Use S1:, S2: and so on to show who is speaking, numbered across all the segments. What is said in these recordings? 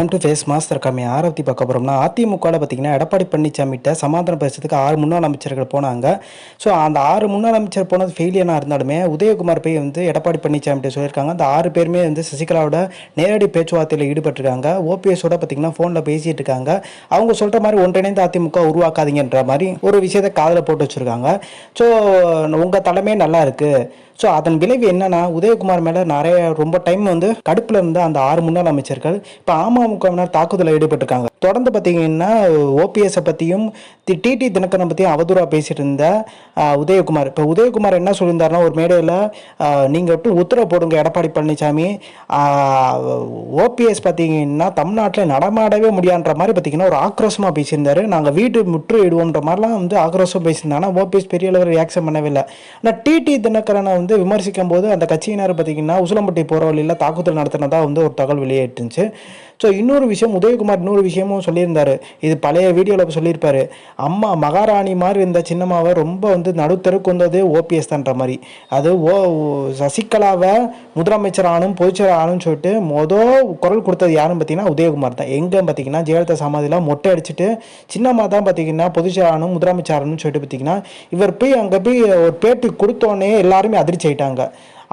S1: To face master கம்மி. ஆரத்தி பார்க்க போகிறோம்னா அதிமுகவில் பார்த்தீங்கன்னா எடப்பாடி பழனிசாமிகிட்ட சமாதானம் பேசுறதுக்கு ஆறு முன்னாள் அமைச்சர்கள் போனாங்க. ஸோ அந்த ஆறு முன்னாள் அமைச்சர் போனது ஃபெயிலியனாக இருந்தாலுமே உதயகுமார் போய் வந்து எடப்பாடி பழனிசாமிகிட்ட சொல்லியிருக்காங்க. அந்த ஆறு பேருமே வந்து சசிகலாவோட நேரடி பேச்சுவார்த்தையில் ஈடுபட்டிருக்காங்க. ஓபிஎஸோட பார்த்தீங்கன்னா ஃபோனில் பேசிகிட்டு இருக்காங்க. அவங்க சொல்கிற மாதிரி ஒன்றிணைந்த அதிமுக உருவாக்காதீங்கன்ற மாதிரி ஒரு விஷயத்தை காதில் போட்டு வச்சுருக்காங்க. ஸோ உங்கள் தலைமை நல்லா இருக்குது ஸோ அதன் விளைவு என்னென்னா உதயகுமார் மேலே நிறைய ரொம்ப டைம் வந்து கடுப்பில் இருந்த அந்த ஆறு முன்னாள் அமைச்சர்கள். இப்போ அமமுகவினர் தாக்குதலில் ஈடுபட்டிருக்காங்க. தொடர்ந்து பார்த்தீங்கன்னா ஓபிஎஸை பற்றியும் டிடி தினகரன் பற்றியும் அவதூறாக பேசிட்டு இருந்த உதயகுமார். இப்போ உதயகுமார் என்ன சொல்லியிருந்தாருன்னா ஒரு மேடையில் நீங்கள் விட்டு உத்தரவு போடுங்க எடப்பாடி பழனிசாமி ஓபிஎஸ் பார்த்தீங்கன்னா தமிழ்நாட்டில் நடமாடவே முடியான்ற மாதிரி பார்த்தீங்கன்னா ஒரு ஆக்ரோஷமாக பேசியிருந்தார். நாங்கள் வீட்டு முற்று இடுவோன்ற மாதிரிலாம் வந்து ஆக்ரோஷம் பேசியிருந்தாங்க ஆனால் ஓபிஎஸ் பெரிய அளவில் ரியாக்ஷன் பண்ணவே இல்லை ஆனால் டிடி தினகரனை வந்து விமர்சிக்கும் போது அந்த கட்சியினர் பார்த்தீங்கன்னா உசிலம்பட்டி போகிற வழியில் தாக்குதல் நடத்தினதாக வந்து ஒரு தகவல் வெளியேற்றுச்சு ஸோ இன்னொரு விஷயம் உதயகுமார் இன்னொரு விஷயமும் சொல்லியிருந்தாரு. இது பழைய வீடியோவில் சொல்லியிருப்பாரு. அம்மா மகாராணி மாதிரி இருந்த சின்னம்மாவை ரொம்ப வந்து நடுத்தருக்கு வந்தது ஓபிஎஸ் தான்ற மாதிரி. அது ஓ சசிகலாவை முதலமைச்சர் ஆனும் பொதுச்செயலர் ஆனும் சொல்லிட்டு மொதல் குரல் கொடுத்தது யாருன்னு பார்த்தீங்கன்னா உதயகுமார் தான். எங்கே பார்த்தீங்கன்னா ஜெயலலிதா சமாதியில் மொட்டை அடிச்சுட்டு சின்னம்மா தான் பார்த்தீங்கன்னா பொதுச்செயலர் ஆனும் முதலமைச்சர் ஆனும் சொல்லிட்டு பார்த்தீங்கன்னா இவர் போய் அங்கே போய் ஒரு பேட்டி கொடுத்தோன்னே எல்லாருமே அதிர்ச்சி ஆயிட்டாங்க.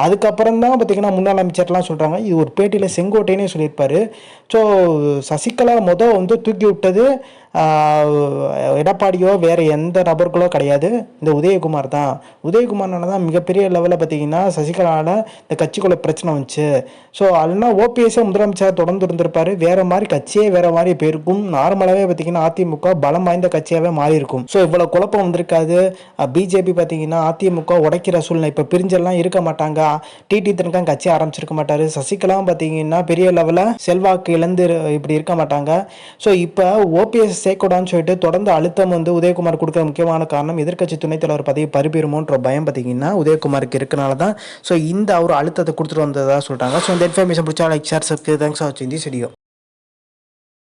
S1: அதுக்கப்புறம் தான் பார்த்தீங்கன்னா முன்னாள் அமைச்சர்லாம் சொல்கிறாங்க இது ஒரு பேட்டியில் செங்கோட்டையனே சொல்லியிருப்பார். ஸோ சசிகலா மொதல் வந்து தூக்கி விட்டது. எடப்பாடியோ வேறு எந்த நபர்களோ கிடையாது. இந்த உதயகுமார் தான். உதயகுமார்னால தான் மிகப்பெரிய லெவலில் பார்த்தீங்கன்னா சசிகலாவில் இந்த கட்சிக்குள்ள பிரச்சனை வந்துச்சு. ஸோ அதுனா ஓபிஎஸ்ஸே முதலமைச்சர் தொடர்ந்து இருந்திருப்பார். வேறு மாதிரி கட்சியே வேறு மாதிரி போயிருக்கும். நார்மலாகவே பார்த்தீங்கன்னா அதிமுக பலம் வாய்ந்த கட்சியாகவே மாறி இருக்கும் ஸோ இவ்வளோ குழப்பம் வந்திருக்காது. பிஜேபி பார்த்தீங்கன்னா அதிமுக உடைக்கிற சூழ்நிலை. இப்போ பிரிஞ்செல்லாம் இருக்க மாட்டாங்க. டிடி தினகரன் கட்சி ஆரம்பிச்சிருக்க மாட்டார். சசிகலாவும் பார்த்தீங்கன்னா பெரிய லெவலில் செல்வாக்கு இழந்து இப்படி இருக்க மாட்டாங்க. ஸோ இப்போ ஓபிஎஸ் சேர்க்கூடாதுன்னு சொல்லிட்டு தொடர்ந்து அழுத்தம் வந்து உதயகுமார் கொடுக்குற முக்கியமான காரணம் எதிர்க்கட்சி துணைத் தலைவர் பதவி பறிபெறுமோன்ற பயம் பார்த்தீங்கன்னா உதயகுமாருக்கு இருக்கனால தான். ஸோ இந்த அவர் அழுத்தத்தை கொடுத்துட்டு வந்ததாக சொல்கிறாங்க ஸோ இந்த இன்ஃபர்மேஷன் பிடிச்சா லைக் ஷேர் சப்ஸ்கிரைப் தேங்க்ஸ் ஆச்சு இந்த செடியோ